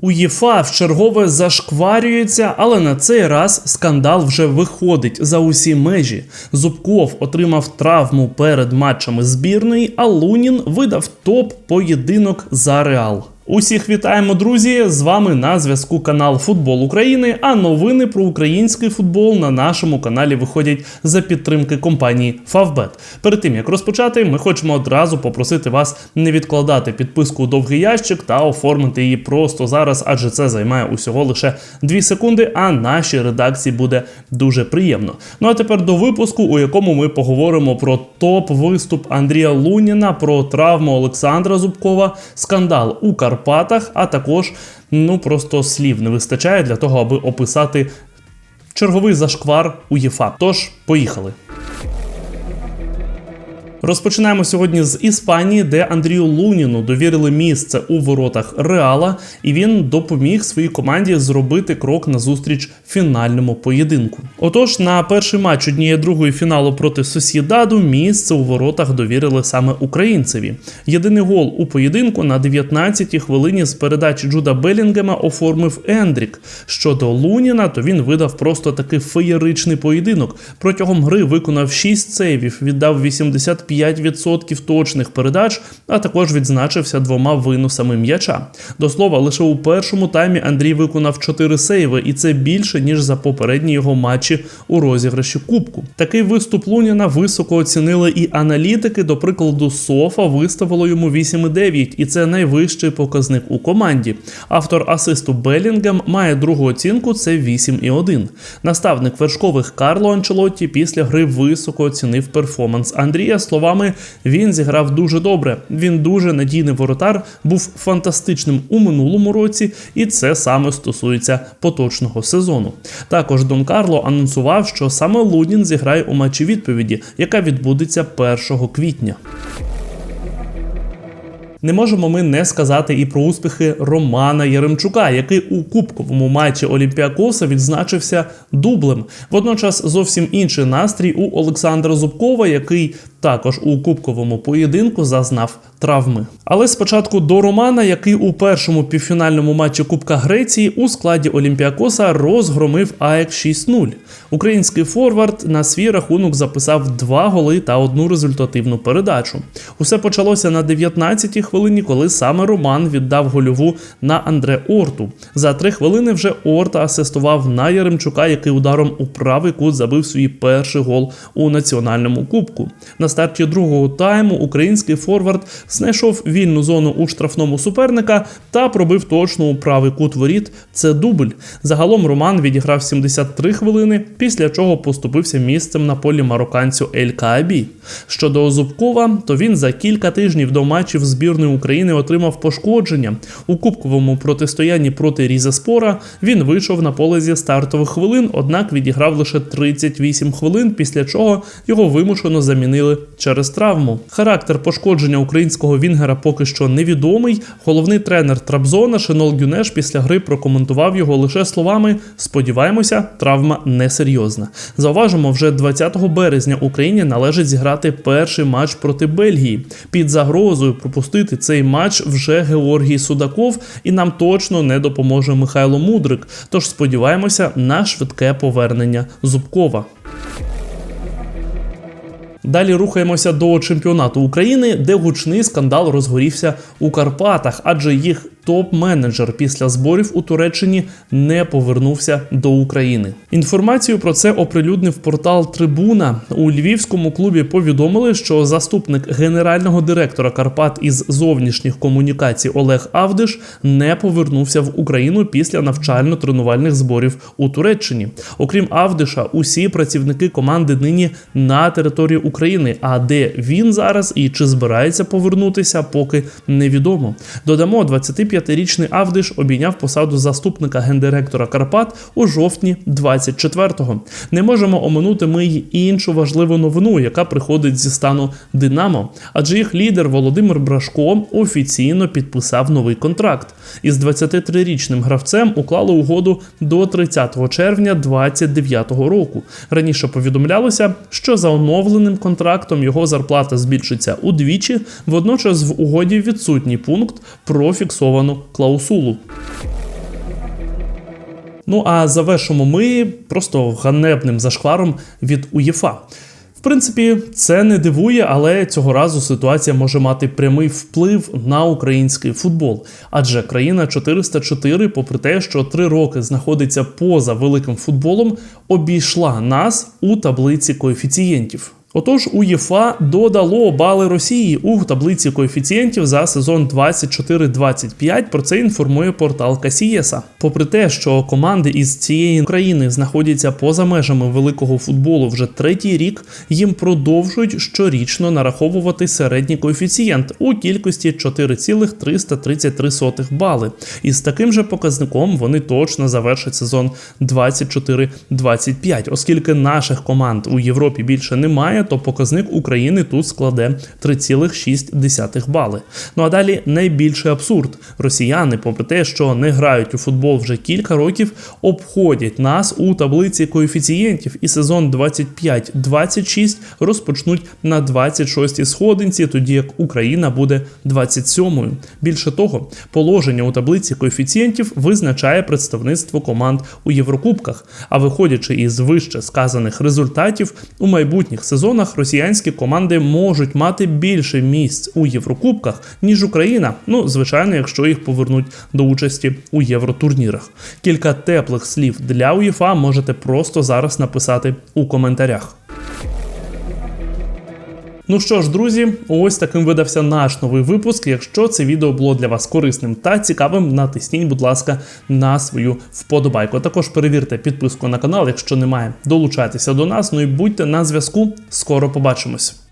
УЄФА вчергове зашкварюється, але на цей раз скандал вже виходить за усі межі. Зубков отримав травму перед матчами збірної, а Лунін видав топ поєдинок за реал. Усіх вітаємо, друзі! З вами на зв'язку канал Футбол України. А новини про український футбол на нашому каналі виходять за підтримки компанії Favbet. Перед тим як розпочати, ми хочемо одразу попросити вас не відкладати підписку у довгий ящик та оформити її просто зараз, адже це займає усього лише 2 секунди. А нашій редакції буде дуже приємно. Ну а тепер до випуску, у якому ми поговоримо про топ виступ Андрія Луніна, про травму Олександра Зубкова, скандал у Карпатах, а також ну просто слів не вистачає для того, аби описати черговий зашквар УЄФА. Тож, поїхали. Розпочинаємо сьогодні з Іспанії, де Андрію Луніну довірили місце у воротах Реала, і він допоміг своїй команді зробити крок назустріч фінальному поєдинку. Отож, на перший матч однієї другої фіналу проти Сосідаду місце у воротах довірили саме українцеві. Єдиний гол у поєдинку на 19-й хвилині з передачі Джуда Белінгема оформив Ендрік. Щодо Луніна, то він видав просто такий феєричний поєдинок. Протягом гри виконав 6 сейвів, віддав 80 5% точних передач, а також відзначився двома виносами м'яча. До слова, лише у першому таймі Андрій виконав 4 сейви, і це більше ніж за попередні його матчі у розіграші Кубку. Такий виступ Луніна високо оцінили і аналітики. До прикладу, Софа виставило йому 8,9, і це найвищий показник у команді. Автор асисту Белінгем має другу оцінку це 8,1. Наставник вершкових Карло Анчелотті після гри високо оцінив перформанс Андрія словами, він зіграв дуже добре. Він дуже надійний воротар, був фантастичним у минулому році, і це саме стосується поточного сезону. Також Дон Карло анонсував, що саме Лунін зіграє у матчі відповіді, яка відбудеться 1 квітня. Не можемо ми не сказати і про успіхи Романа Яремчука, який у кубковому матчі Олімпіакоса відзначився дублем. Водночас зовсім інший настрій у Олександра Зубкова, який також у кубковому поєдинку зазнав травми. Але спочатку до Романа, який у першому півфінальному матчі Кубка Греції у складі Олімпіакоса розгромив АЕК 6-0. Український форвард на свій рахунок записав два голи та одну результативну передачу. Усе почалося на 19-й хвилині, коли саме Роман віддав гольову на Андре Орту. За три хвилини вже Орта асистував на Яремчука, який ударом у правий кут забив свій перший гол у національному кубку. Старті другого тайму український форвард знайшов вільну зону у штрафному суперника та пробив точно у правий кут воріт. Це дубль. Загалом Роман відіграв 73 хвилини, після чого поступився місцем на полі марокканцю Ель Каабі. Щодо Зубкова, то він за кілька тижнів до матчів збірної України отримав пошкодження. У кубковому протистоянні проти Різаспора він вийшов на поле зі стартових хвилин, однак відіграв лише 38 хвилин, після чого його вимушено замінили через травму. Характер пошкодження українського Вінгера поки що невідомий. Головний тренер Трабзона Шенол Гюнеш після гри прокоментував його лише словами: сподіваємося, травма несерйозна. Зауважимо, вже 20 березня Україні належить зіграти перший матч проти Бельгії. Під загрозою пропустити цей матч вже Георгій Судаков, і нам точно не допоможе Михайло Мудрик. Тож сподіваємося на швидке повернення Зубкова. Далі рухаємося до чемпіонату України, де гучний скандал розгорівся у Карпатах, адже їх топ-менеджер після зборів у Туреччині не повернувся до України. Інформацію про це оприлюднив портал Трибуна. У львівському клубі повідомили, що заступник генерального директора Карпат із зовнішніх комунікацій Олег Авдиш не повернувся в Україну після навчально-тренувальних зборів у Туреччині. Окрім Авдиша, усі працівники команди нині на території України. А де він зараз і чи збирається повернутися, поки невідомо. Додамо 25 25-річний Авдиш обійняв посаду заступника гендиректора Карпат у жовтні 24-го. Не можемо оминути ми й іншу важливу новину, яка приходить зі стану Динамо, адже їх лідер Володимир Брашко офіційно підписав новий контракт. Із 23-річним гравцем уклали угоду до 30 червня 2029 року. Раніше повідомлялося, що за оновленим контрактом його зарплата збільшиться удвічі. Водночас в угоді відсутній пункт про фіксовану клаусулу. Ну а завершимо ми просто ганебним зашкваром від УЄФА. В принципі, це не дивує, але цього разу ситуація може мати прямий вплив на український футбол. Адже країна 404, попри те, що три роки знаходиться поза великим футболом, обійшла нас у таблиці коефіцієнтів. Отож, УЄФА додало бали Росії у таблиці коефіцієнтів за сезон 24-25. Про це інформує портал Касієса. Попри те, що команди із цієї країни знаходяться поза межами великого футболу вже третій рік, їм продовжують щорічно нараховувати середній коефіцієнт у кількості 4,333 бали. І з таким же показником вони точно завершать сезон 24-25. Оскільки наших команд у Європі більше немає, то показник України тут складе 3,6 бали. Ну а далі найбільший абсурд: росіяни, попри те, що не грають у футбол вже кілька років, обходять нас у таблиці коефіцієнтів, і сезон 25-26 розпочнуть на 26-й сходинці, тоді як Україна буде 27-ю. Більше того, положення у таблиці коефіцієнтів визначає представництво команд у Єврокубках. А виходячи із вище сказаних результатів, у майбутніх сезонах росіянські команди можуть мати більше місць у Єврокубках, ніж Україна. Ну, звичайно, якщо їх повернуть до участі у євротурнірах. Кілька теплих слів для УЄФА можете просто зараз написати у коментарях. Ну що ж, друзі, ось таким видався наш новий випуск. Якщо це відео було для вас корисним та цікавим, натисніть, будь ласка, на свою вподобайку. Також перевірте підписку на канал, якщо немає, долучайтеся до нас. Ну і будьте на зв'язку. Скоро побачимось.